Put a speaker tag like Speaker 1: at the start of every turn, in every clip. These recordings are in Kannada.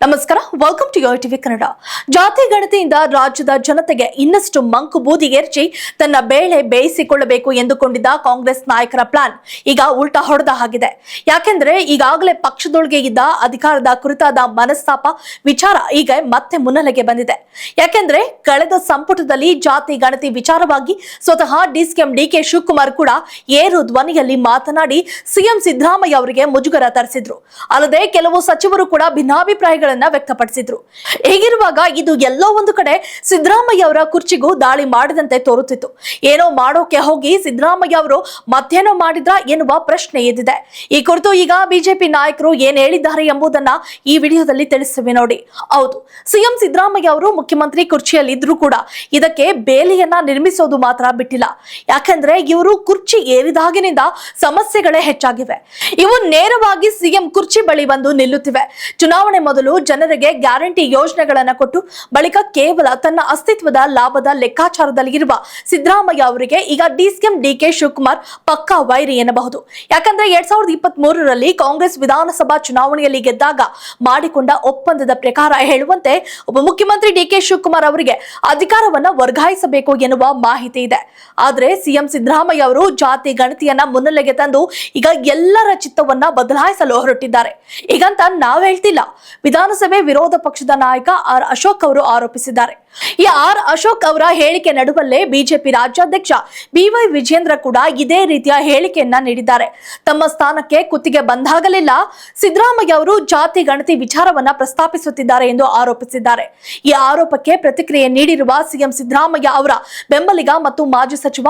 Speaker 1: ನಮಸ್ಕಾರ ವೆಲ್ಕಮ್ ಟು ಟಿವಿ ಕನ್ನಡ. ಜಾತಿ ಗಣತಿಯಿಂದ ರಾಜ್ಯದ ಜನತೆಗೆ ಇನ್ನಷ್ಟು ಮಂಕು ಎರ್ಚಿ ತನ್ನ ಬೇಳೆ ಬೇಯಿಸಿಕೊಳ್ಳಬೇಕು ಎಂದುಕೊಂಡಿದ್ದ ಕಾಂಗ್ರೆಸ್ ನಾಯಕರ ಪ್ಲಾನ್ ಈಗ ಉಲ್ಟಾ ಹೊಡೆದ ಹಾಗಿದೆ. ಯಾಕೆಂದ್ರೆ ಈಗಾಗಲೇ ಪಕ್ಷದೊಳಗೆ ಇದ್ದ ಅಧಿಕಾರದ ಕುರಿತಾದ ಮನಸ್ತಾಪ, ವಿಚಾರ ಈಗ ಮತ್ತೆ ಮುನ್ನೆಲೆಗೆ ಬಂದಿದೆ. ಯಾಕೆಂದ್ರೆ ಕಳೆದ ಸಂಪುಟದಲ್ಲಿ ಜಾತಿ ಗಣತಿ ವಿಚಾರವಾಗಿ ಸ್ವತಃ ಡಿಸಿಎಂ ಡಿಕೆ ಶಿವಕುಮಾರ್ ಕೂಡ ಏರು ಧ್ವನಿಯಲ್ಲಿ ಮಾತನಾಡಿ ಸಿಎಂ ಸಿದ್ದರಾಮಯ್ಯ ಅವರಿಗೆ ಮುಜುಗರ ತರಿಸಿದ್ರು. ಅಲ್ಲದೆ ಕೆಲವು ಸಚಿವರು ಕೂಡ ಭಿನ್ನಾಭಿಪ್ರಾಯಗಳನ್ನ ವ್ಯಕ್ತಪಡಿಸಿದ್ರು. ಹೀಗಿರುವಾಗ ಇದು ಎಲ್ಲೋ ಒಂದು ಕಡೆ ಸಿದ್ದರಾಮಯ್ಯ ಅವರ ಕುರ್ಚಿಗೂ ದಾಳಿ ಮಾಡಿದಂತೆ ತೋರುತ್ತಿತ್ತು. ಏನೋ ಮಾಡೋಕೆ ಹೋಗಿ ಸಿದ್ದರಾಮಯ್ಯ ಅವರು ಮತ್ತೇನೋ ಮಾಡಿದ್ರ ಎನ್ನುವ ಪ್ರಶ್ನೆ ಎದ್ದಿದೆ. ಈ ಕುರಿತು ಈಗ ಬಿಜೆಪಿ ನಾಯಕರು ಏನ್ ಹೇಳಿದ್ದಾರೆ ಎಂಬುದನ್ನ ಈ ವಿಡಿಯೋದಲ್ಲಿ ತಿಳಿಸುವೆ ನೋಡಿ. ಹೌದು, ಸಿಎಂ ಸಿದ್ದರಾಮಯ್ಯ ಅವರು ಮುಖ್ಯಮಂತ್ರಿ ಕುರ್ಚಿಯಲ್ಲಿ ಇದ್ರೂ ಕೂಡ ಇದಕ್ಕೆ ಬೇಲಿಯನ್ನ ನಿರ್ಮಿಸೋದು ಮಾತ್ರ ಬಿಟ್ಟಿಲ್ಲ. ಯಾಕಂದ್ರೆ ಇವರು ಕುರ್ಚಿ ಏರಿದಾಗಿನಿಂದ ಸಮಸ್ಯೆಗಳೇ ಹೆಚ್ಚಾಗಿವೆ. ಇವು ನೇರವಾಗಿ ಸಿಎಂ ಕುರ್ಚಿ ಬಳಿ ಬಂದು ನಿಲ್ಲುತ್ತಿವೆ. ಚುನಾವಣೆ ಮೊದಲು ಜನರಿಗೆ ಗ್ಯಾರಂಟಿ ಯೋಜನೆಗಳನ್ನು ಕೊಟ್ಟು ಬಳಿಕ ಕೇವಲ ತನ್ನ ಅಸ್ತಿತ್ವದ ಲಾಭದ ಲೆಕ್ಕಾಚಾರದಲ್ಲಿ ಇರುವ ಸಿದ್ದರಾಮಯ್ಯ ಅವರಿಗೆ ಈಗ ಡಿಸಿಎಂ ಡಿಕೆ ಶಿವಕುಮಾರ್ ಪಕ್ಕಾ ವೈರಿ ಎನ್ನಬಹುದು. ಯಾಕಂದ್ರೆ ಎರಡ್ ಸಾವಿರದ ಇಪ್ಪತ್ತ್ ಕಾಂಗ್ರೆಸ್ ವಿಧಾನಸಭಾ ಚುನಾವಣೆಯಲ್ಲಿ ಗೆದ್ದಾಗ ಮಾಡಿಕೊಂಡ ಒಪ್ಪಂದದ ಪ್ರಕಾರ ಹೇಳುವಂತೆ ಉಪಮುಖ್ಯಮಂತ್ರಿ ಡಿಕೆ ಶಿವಕುಮಾರ್ ಅವರಿಗೆ ಅಧಿಕಾರವನ್ನ ವರ್ಗಾಯಿಸಬೇಕು ಎನ್ನುವ ಮಾಹಿತಿ ಇದೆ. ಆದ್ರೆ ಸಿಎಂ ಸಿದ್ದರಾಮಯ್ಯ ಅವರು ಜಾತಿ ಗಣತಿಯನ್ನ ಮುನ್ನೆಲೆಗೆ ತಂದು ಈಗ ಎಲ್ಲರ ಚಿತ್ತವನ್ನ ಬದಲಾಯಿಸಲು ಹೊರಟಿದ್ದಾರೆ. ಈಗಂತ ನಾವ್ ಹೇಳ್ತಿಲ್ಲ ವಿಧಾನಸಭೆ ವಿರೋಧ ಪಕ್ಷದ ನಾಯಕ ಆರ್ ಅಶೋಕ್ ಅವರು ಆರೋಪಿಸಿದ್ದಾರೆ. ಈ ಆರ್ ಅಶೋಕ್ ಅವರ ಹೇಳಿಕೆ ನಡುವಲ್ಲೇ ಬಿಜೆಪಿ ರಾಜ್ಯಾಧ್ಯಕ್ಷ ಬಿವೈ ವಿಜೇಂದ್ರ ಕೂಡ ಇದೇ ರೀತಿಯ ಹೇಳಿಕೆಯನ್ನ ನೀಡಿದ್ದಾರೆ. ತಮ್ಮ ಸ್ಥಾನಕ್ಕೆ ಕುತ್ತಿಗೆ ಬಂದಾಗಲಿಲ್ಲ. ಸಿದ್ದರಾಮಯ್ಯ ಅವರು ಜಾತಿ ಗಣತಿ ವಿಚಾರವನ್ನ ಪ್ರಸ್ತಾಪಿಸುತ್ತಿದ್ದಾರೆ ಎಂದು ಆರೋಪಿಸಿದ್ದಾರೆ. ಈ ಆರೋಪಕ್ಕೆ ಪ್ರತಿಕ್ರಿಯೆ ನೀಡಿರುವ ಸಿಎಂ ಸಿದ್ದರಾಮಯ್ಯ ಅವರ ಬೆಂಬಲಿಗ ಮತ್ತು ಮಾಜಿ ಸಚಿವ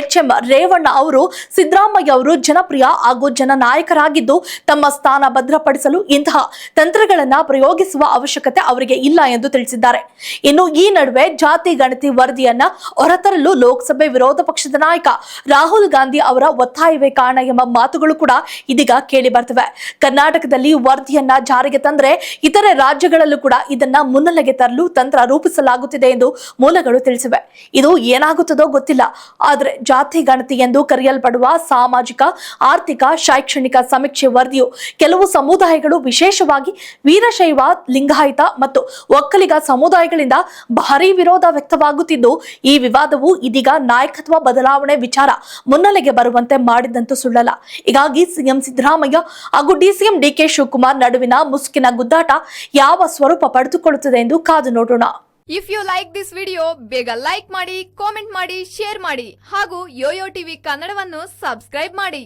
Speaker 1: ಎಚ್ ಎಂ ರೇವಣ್ಣ ಅವರು ಸಿದ್ದರಾಮಯ್ಯ ಅವರು ಜನಪ್ರಿಯ ಹಾಗೂ ಜನನಾಯಕರಾಗಿದ್ದು, ತಮ್ಮ ಸ್ಥಾನ ಭದ್ರಪಡಿಸಲು ಇಂತಹ ತಂತ್ರಗಳನ್ನ ಪ್ರಯೋಗಿಸುವ ಅವಶ್ಯಕತೆ ಅವರಿಗೆ ಇಲ್ಲ ಎಂದು ತಿಳಿಸಿದ್ದಾರೆ. ಇನ್ನು ಈ ನಡುವೆ ಜಾತಿ, ಗಣತಿ, ವರದಿಯನ್ನ ಹೊರತರಲು ಲೋಕಸಭೆ ವಿರೋಧ ಪಕ್ಷದ ನಾಯಕ ರಾಹುಲ್ ಗಾಂಧಿ ಅವರ ಒತ್ತಾಯವೇ ಕಾರಣ ಎಂಬ ಮಾತುಗಳು ಕೂಡ ಇದೀಗ ಕೇಳಿ ಬರ್ತವೆ. ಕರ್ನಾಟಕದಲ್ಲಿ ವರದಿಯನ್ನ ಜಾರಿಗೆ ತಂದ್ರೆ ಇತರೆ ರಾಜ್ಯಗಳಲ್ಲೂ ಕೂಡ ಇದನ್ನ ಮುನ್ನೆಲೆಗೆ ತರಲು ತಂತ್ರ ರೂಪಿಸಲಾಗುತ್ತಿದೆ ಎಂದು ಮೂಲಗಳು ತಿಳಿಸಿವೆ. ಇದು ಏನಾಗುತ್ತದೋ ಗೊತ್ತಿಲ್ಲ. ಆದ್ರೆ ಜಾತಿ, ಗಣತಿ ಎಂದು ಕರೆಯಲ್ಪಡುವ ಸಾಮಾಜಿಕ, ಆರ್ಥಿಕ, ಶೈಕ್ಷಣಿಕ ಸಮೀಕ್ಷೆ ವರದಿಯು ಕೆಲವು ಸಮುದಾಯಗಳು ವಿಶೇಷವಾಗಿ ವೀರಶೈವ, ಲಿಂಗಾಯತ ಮತ್ತು ಒಕ್ಕಲಿಗ ಸಮುದಾಯಗಳಿಂದ ಭಾರೀ ವಿರೋಧ ವ್ಯಕ್ತವಾಗುತ್ತಿದ್ದು, ಈ ವಿವಾದವು ಇದೀಗ ನಾಯಕತ್ವ ಬದಲಾವಣೆ ವಿಚಾರ ಮುನ್ನೆಲೆಗೆ ಬರುವಂತೆ ಮಾಡಿದಂತೂ ಸುಳ್ಳಲ್ಲ. ಹೀಗಾಗಿ ಸಿಎಂ ಸಿದ್ದರಾಮಯ್ಯ ಹಾಗೂ ಡಿಸಿಎಂ ಡಿಕೆ ಶಿವಕುಮಾರ್ ನಡುವಿನ ಮುಸುಕಿನ ಗುದ್ದಾಟ ಯಾವ ಸ್ವರೂಪ ಪಡೆದುಕೊಳ್ಳುತ್ತದೆ ಎಂದು ಕಾದು ನೋಡೋಣ.
Speaker 2: If you like this video ಬೇಗ ಲೈಕ್ ಮಾಡಿ ಕಾಮೆಂಟ್ ಮಾಡಿ ಶೇರ್ ಮಾಡಿ ಹಾಗೂ ಯೋಯೋ ಟಿವಿ ಕನ್ನಡವನ್ನು ಸಬ್ಸ್ಕ್ರೈಬ್ ಮಾಡಿ.